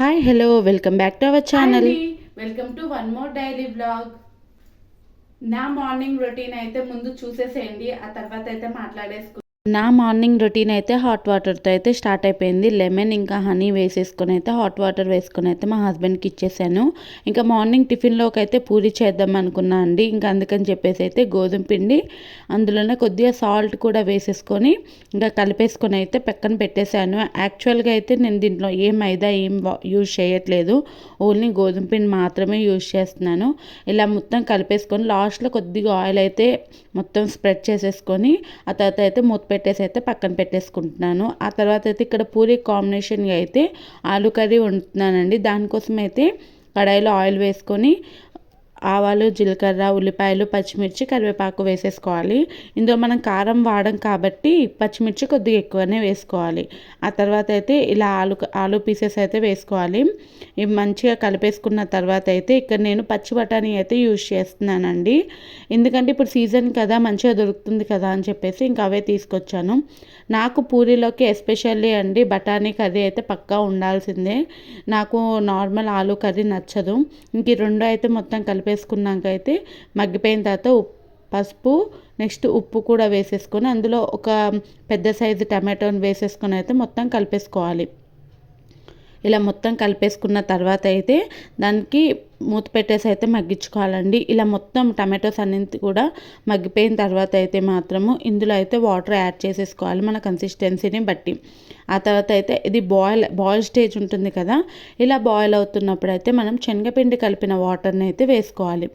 Hi hello welcome back to our channel welcome to one more daily blog నా morning routine అయితే ముందు చూసేసేయండి ఆ తర్వాత అయితే మాట్లాడేసుకు నా మార్నింగ్ రొటీన్ అయితే హాట్ వాటర్తో అయితే స్టార్ట్ అయిపోయింది. లెమన్ ఇంకా హనీ వేసేసుకొని అయితే హాట్ వాటర్ వేసుకొని అయితే మా హస్బెండ్కి ఇచ్చేసాను. ఇంకా మార్నింగ్ టిఫిన్లోకి అయితే పూరి చేద్దాం అనుకున్నా అండి. ఇంకా అందుకని చెప్పేసి అయితే గోధుమ పిండి అందులోనే కొద్దిగా సాల్ట్ కూడా వేసేసుకొని ఇంకా కలిపేసుకొని అయితే పక్కన పెట్టేశాను. యాక్చువల్గా అయితే నేను దీంట్లో ఏ మైదా ఏం యూజ్ చేయట్లేదు. ఓన్లీ గోధుమ పిండి మాత్రమే యూజ్ చేస్తున్నాను. ఇలా మొత్తం కలిపేసుకొని లాస్ట్లో కొద్దిగా ఆయిల్ అయితే మొత్తం స్ప్రెడ్ చేసేసుకొని ఆ తర్వాత అయితే మూత పెట్టేసి అయితే పక్కన పెట్టేసుకుంటున్నాను. ఆ తర్వాత అయితే ఇక్కడ పూరి కాంబినేషన్గా అయితే ఆలు కర్రీ వండుతున్నానండి. దానికోసం అయితే కడాయిలో ఆయిల్ వేసుకొని ఆవాలు జీలకర్ర ఉల్లిపాయలు పచ్చిమిర్చి కరివేపాకు వేసేసుకోవాలి. ఇందులో మనం కారం వాడం కాబట్టి పచ్చిమిర్చి కొద్దిగా ఎక్కువనే వేసుకోవాలి. ఆ తర్వాత అయితే ఇలా ఆలు ఆలు పీసెస్ అయితే వేసుకోవాలి. ఇవి మంచిగా కలిపేసుకున్న తర్వాత అయితే ఇక్కడ నేను పచ్చి బఠానీ అయితే యూజ్ చేస్తున్నానండి. ఎందుకంటే ఇప్పుడు సీజన్ కదా మంచిగా దొరుకుతుంది కదా అని చెప్పేసి ఇంకా అవే తీసుకొచ్చాను. నాకు పూరీలోకి ఎస్పెషల్లీ అండి బఠానీ కర్రీ అయితే పక్కా ఉండాల్సిందే. నాకు నార్మల్ ఆలు కర్రీ నచ్చదు. ఇంక ఈ రెండు అయితే మొత్తం కలిపి కలిపేసుకున్నాక అయితే మగ్గిపోయిన తర్వాత పసుపు నెక్స్ట్ ఉప్పు కూడా వేసేసుకొని అందులో ఒక పెద్ద సైజు టమాటోని వేసేసుకొని అయితే మొత్తం కలిపేసుకోవాలి. ఇలా మొత్తం కలిపేసుకున్న తర్వాత అయితే దానికి మూత పెట్టేసి అయితే మగ్గించుకోవాలండి. ఇలా మొత్తం టమాటోస్ అన్నింటి కూడా మగ్గిపోయిన తర్వాత అయితే మాత్రము ఇందులో అయితే వాటర్ యాడ్ చేసేసుకోవాలి మన కన్సిస్టెన్సీని బట్టి. ఆ తర్వాత అయితే ఇది బాయిల్ బాయిల్ స్టేజ్ ఉంటుంది కదా ఇలా బాయిల్ అవుతున్నప్పుడు అయితే మనం శనగపిండి కలిపిన వాటర్ని అయితే వేసుకోవాలి.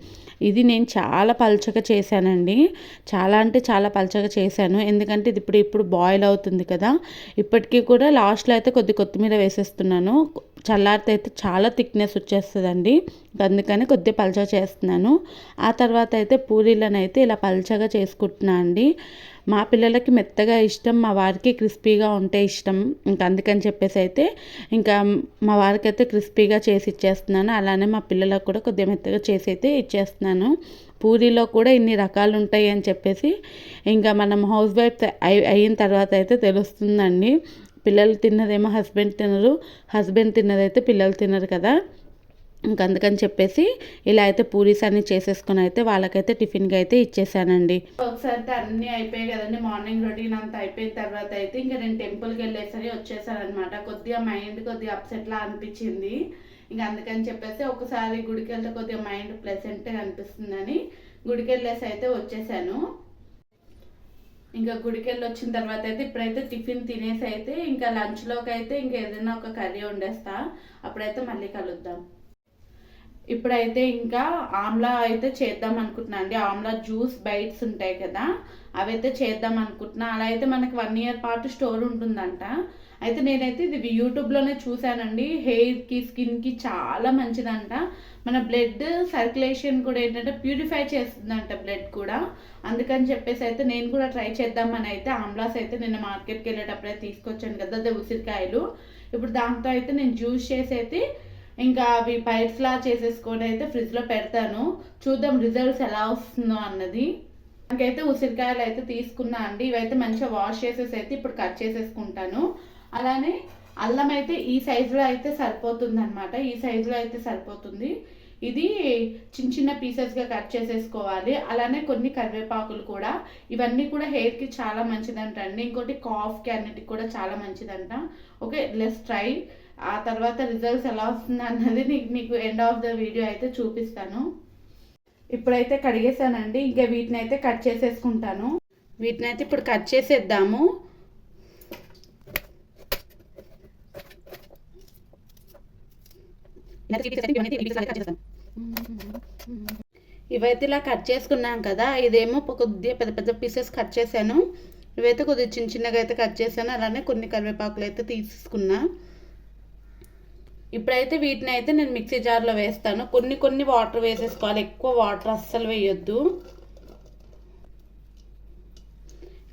ఇది నేను చాలా పల్చగా చేశానండి. చాలా అంటే చాలా పల్చగా చేశాను. ఎందుకంటే ఇది ఇప్పుడు ఇప్పుడు బాయిల్ అవుతుంది కదా ఇప్పటికీ కూడా లాస్ట్లో అయితే కొద్ది కొత్తిమీర వేసేస్తున్నాను. చల్లారితే అయితే చాలా థిక్నెస్ వచ్చేస్తుందండి. అందుకని కొద్దిగా పల్చగా చేస్తున్నాను. ఆ తర్వాత అయితే పూరీలను అయితే ఇలా పల్చగా చేసుకుంటున్నాను అండి. మా పిల్లలకి మెత్తగా ఇష్టం మా వారికి క్రిస్పీగా ఉంటే ఇష్టం. ఇంకా అందుకని చెప్పేసి అయితే ఇంకా మా వారికి అయితే క్రిస్పీగా చేసి ఇచ్చేస్తున్నాను. అలానే మా పిల్లలకు కూడా కొద్దిగా మెత్తగా చేసి అయితే ఇచ్చేస్తున్నాను. పూరీలో కూడా ఇన్ని రకాలు ఉంటాయి అని చెప్పేసి ఇంకా మనం హౌస్ వైఫ్ అయిన తర్వాత అయితే తెలుస్తుందండి. పిల్లలు తిన్నదేమో హస్బెండ్ తినరు హస్బెండ్ తిన్నదైతే పిల్లలు తినరు కదా. ఇంక అందుకని చెప్పేసి ఇలా అయితే పూరీస్ అన్ని చేసేసుకొని అయితే వాళ్ళకైతే టిఫిన్గా అయితే ఇచ్చేసానండి. ఒకసారి అన్నీ అయిపోయాయి కదండి మార్నింగ్ రొటీన్ అంతా అయిపోయిన తర్వాత అయితే ఇంకా నేను టెంపుల్కి వెళ్ళేసరి వచ్చేసానమాట కొద్దిగా మైండ్ కొద్దిగా అప్సెట్లా అనిపించింది. ఇంకా అందుకని చెప్పేసి ఒకసారి గుడికి వెళ్తే కొద్దిగా మైండ్ ప్లెసెంట్గా అనిపిస్తుందని గుడికి వెళ్ళేసి అయితే వచ్చేసాను. ఇంకా గుడికి వెళ్ళి వచ్చిన తర్వాత అయితే ఇప్పుడైతే టిఫిన్ తినేసి అయితే ఇంకా లంచ్లోకి అయితే ఇంకా ఏదైనా ఒక కర్రీ వండేస్తా. అప్పుడైతే మళ్ళీ కలుద్దాం. ఇప్పుడైతే ఇంకా ఆమ్లా అయితే చేద్దాం అనుకుంటున్నా అండి. ఆమ్లా జ్యూస్ బైట్స్ ఉంటాయి కదా అవైతే చేద్దాం అనుకుంటున్నా. అలా అయితే మనకి వన్ ఇయర్ పాటు స్టోర్ ఉంటుందంట. అయితే నేనైతే ఇది యూట్యూబ్లోనే చూశానండి. హెయిర్కి స్కిన్కి చాలా మంచిదంట. మన బ్లడ్ సర్క్యులేషన్ కూడా ఏంటంటే ప్యూరిఫై చేస్తుందంట బ్లడ్ కూడా. అందుకని చెప్పేసి అయితే నేను కూడా ట్రై చేద్దామని అయితే ఆమ్లాస్ అయితే నేను మార్కెట్కి వెళ్ళేటప్పుడు తీసుకొచ్చాను కదా అదే ఉసిరికాయలు. ఇప్పుడు దాంతో అయితే నేను జ్యూస్ చేసి అయితే ఇంకా అవి పైర్స్లా చేసేసుకొని అయితే ఫ్రిడ్జ్లో పెడతాను. చూద్దాం రిజల్ట్స్ ఎలా వస్తుందో అన్నది. నాకైతే ఉసిరికాయలు అయితే తీసుకున్నా అండి. ఇవైతే మంచిగా వాష్ చేసేసి అయితే ఇప్పుడు కట్ చేసేసుకుంటాను. అలానే అల్లం అయితే ఈ సైజులో అయితే సరిపోతుంది అనమాట ఈ సైజులో అయితే సరిపోతుంది. ఇది చిన్న చిన్న పీసెస్గా కట్ చేసేసుకోవాలి. అలానే కొన్ని కరివేపాకులు కూడా. ఇవన్నీ కూడా హెయిర్కి చాలా మంచిదంట అండి ఇంకోటి కాఫ్కి అన్నిటికి కూడా చాలా మంచిదంట. ఓకే లెస్ ట్రై ఆ తర్వాత రిజల్ట్స్ ఎలా వస్తుంది అన్నది నీకు మీకు ఎండ్ ఆఫ్ ద వీడియో అయితే చూపిస్తాను. ఇప్పుడైతే కడిగేసానండి. ఇంకా వీటిని అయితే కట్ చేసేసుకుంటాను. వీటిని అయితే ఇప్పుడు కట్ చేసేద్దాము. ఇవైతే ఇలా కట్ చేసుకున్నాం కదా. ఇదేమో కొద్దిగా పెద్ద పెద్ద పీసెస్ కట్ చేశాను. ఇవైతే కొద్దిగా చిన్న చిన్నగా అయితే కట్ చేశాను. అలానే కొన్ని కరివేపాకులు అయితే తీసుకున్నా ఇప్పుడైతే వీటిని అయితే నేను మిక్సీ జార్లో వేస్తాను. కొన్ని కొన్ని వాటర్ వేసేసుకోవాలి. ఎక్కువ వాటర్ అస్సలు వేయొద్దు.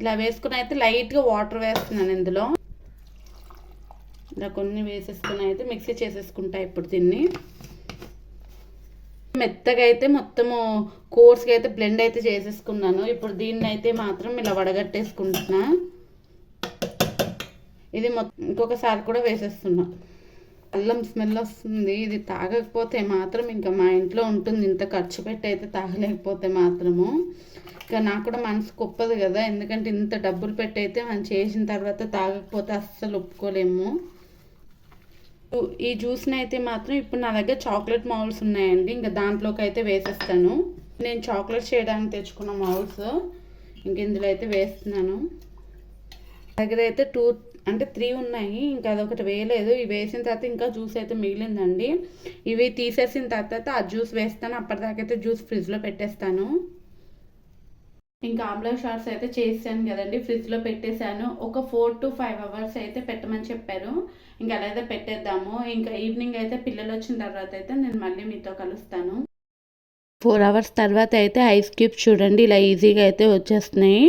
ఇలా వేసుకుని అయితే లైట్గా వాటర్ వేస్తున్నాను ఇందులో. ఇలా కొన్ని వేసేసుకుని అయితే మిక్సీ చేసేసుకుంటా ఇప్పుడు దీన్ని. మెత్తగా అయితే మొత్తము కోర్స్గా అయితే బ్లెండ్ అయితే చేసేసుకున్నాను. ఇప్పుడు దీన్ని అయితే మాత్రం ఇలా వడగట్టేసుకుంటున్నా. ఇది మొత్తం ఇంకొకసారి కూడా వేసేస్తున్నాను అల్లం స్మెల్ వస్తుంది ఇది తాగకపోతే మాత్రం ఇంకా మా ఇంట్లో ఉంటుంది. ఇంత ఖర్చు పెట్టి అయితే తాగలేకపోతే మాత్రము. ఇంకా నాకు కూడా మనసు గొప్పది కదా ఎందుకంటే ఇంత డబ్బులు పెట్టి అయితే మనం చేసిన తర్వాత తాగకపోతే అస్సలు ఒప్పుకోలేము. ఈ జ్యూస్ని అయితే మాత్రం ఇప్పుడు నా దగ్గర చాక్లెట్ మౌల్స్ ఉన్నాయండి ఇంకా దాంట్లోకి అయితే వేసేస్తాను. నేను చాక్లెట్ చేయడానికి తెచ్చుకున్న మౌల్స్ ఇంక ఇందులో అయితే వేస్తున్నాను. దగ్గర అయితే టూ అంటే త్రీ ఉన్నాయి ఇంకా అదొకటి వేయలేదు. ఇవి వేసిన తర్వాత ఇంకా జ్యూస్ అయితే మిగిలిందండి. ఇవి తీసేసిన తర్వాత ఆ జ్యూస్ వేస్తాను. అప్పటిదాకైతే జ్యూస్ ఫ్రిడ్జ్లో పెట్టేస్తాను. ఇంకా ఆమ్లా షార్ట్స్ అయితే చేసాను కదండి ఫ్రిడ్జ్లో పెట్టేశాను. ఒక ఫోర్ టు ఫైవ్ అవర్స్ అయితే పెట్టమని చెప్పారు. ఇంకా అలా అయితే పెట్టేద్దాము. ఇంకా ఈవినింగ్ అయితే పిల్లలు వచ్చిన తర్వాత అయితే నేను మళ్ళీ మీతో కలుస్తాను. ఫోర్ అవర్స్ తర్వాత అయితే ఐస్ క్యూబ్స్ చూడండి ఇలా ఈజీగా అయితే వచ్చేస్తున్నాయి.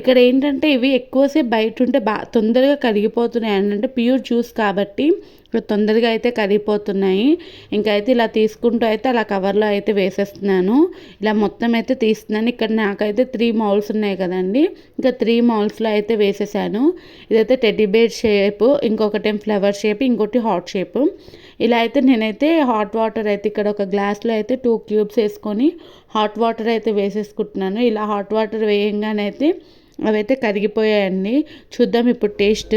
ఇక్కడ ఏంటంటే ఇవి ఎక్కువసేపు బయట ఉంటే బా తొందరగా కరిగిపోతున్నాయి అంటే ప్యూర్ జ్యూస్ కాబట్టి తొందరగా అయితే కరిగిపోతున్నాయి. ఇంకా అయితే ఇలా తీసుకుంటూ అయితే అలా కవర్లో అయితే వేసేస్తున్నాను. ఇలా మొత్తం అయితే తీస్తున్నాను. ఇక్కడ నాకైతే త్రీ మౌల్స్ ఉన్నాయి కదండి ఇంకా త్రీ మౌల్స్లో అయితే వేసేసాను. ఇదైతే టెడ్డీ బేర్ షేప్ ఇంకొకటి ఫ్లవర్ షేప్ ఇంకోటి హాట్ షేప్. ఇలా అయితే నేనైతే హాట్ వాటర్ అయితే ఇక్కడ ఒక గ్లాస్లో అయితే టూ క్యూబ్స్ వేసుకొని హాట్ వాటర్ అయితే వేసేసుకుంటున్నాను. ఇలా హాట్ వాటర్ వేయంగానే అయితే అవైతే కరిగిపోయాయండి. చూద్దాం ఇప్పుడు టేస్ట్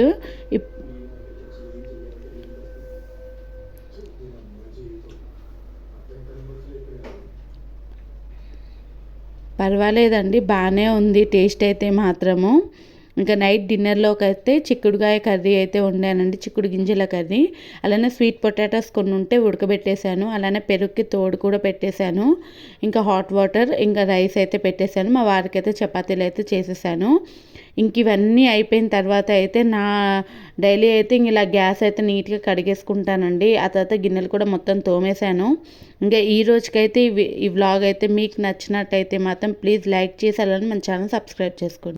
పర్వాలేదండి బాగానే ఉంది. టేస్ట్ అయితే మాత్రము. ఇంకా నైట్ డిన్నర్లోకి అయితే చిక్కుడుకాయ కర్రీ అయితే వండానండి చిక్కుడు గింజల కర్రీ. అలానే స్వీట్ పొటాటోస్ కొన్ని ఉంటే ఉడకబెట్టేశాను అలానే పెరుగుకి తోడు కూడా పెట్టేశాను ఇంకా హాట్ వాటర్ ఇంకా రైస్ అయితే పెట్టేశాను మా వారికి అయితే చపాతీలు అయితే చేసేసాను. ఇంక ఇవన్నీ అయిపోయిన తర్వాత అయితే నా డైలీ అయితే ఇంక ఇలా గ్యాస్ అయితే నీట్గా కడిగేసుకుంటానండి ఆ తర్వాత గిన్నెలు కూడా మొత్తం తోమేశాను. ఇంకా ఈ రోజుకైతే ఈ వ్లాగ్ అయితే మీకు నచ్చినట్టయితే మాత్రం ప్లీజ్ లైక్ చేసి అలానే మన ఛానల్ సబ్స్క్రైబ్ చేసుకోండి.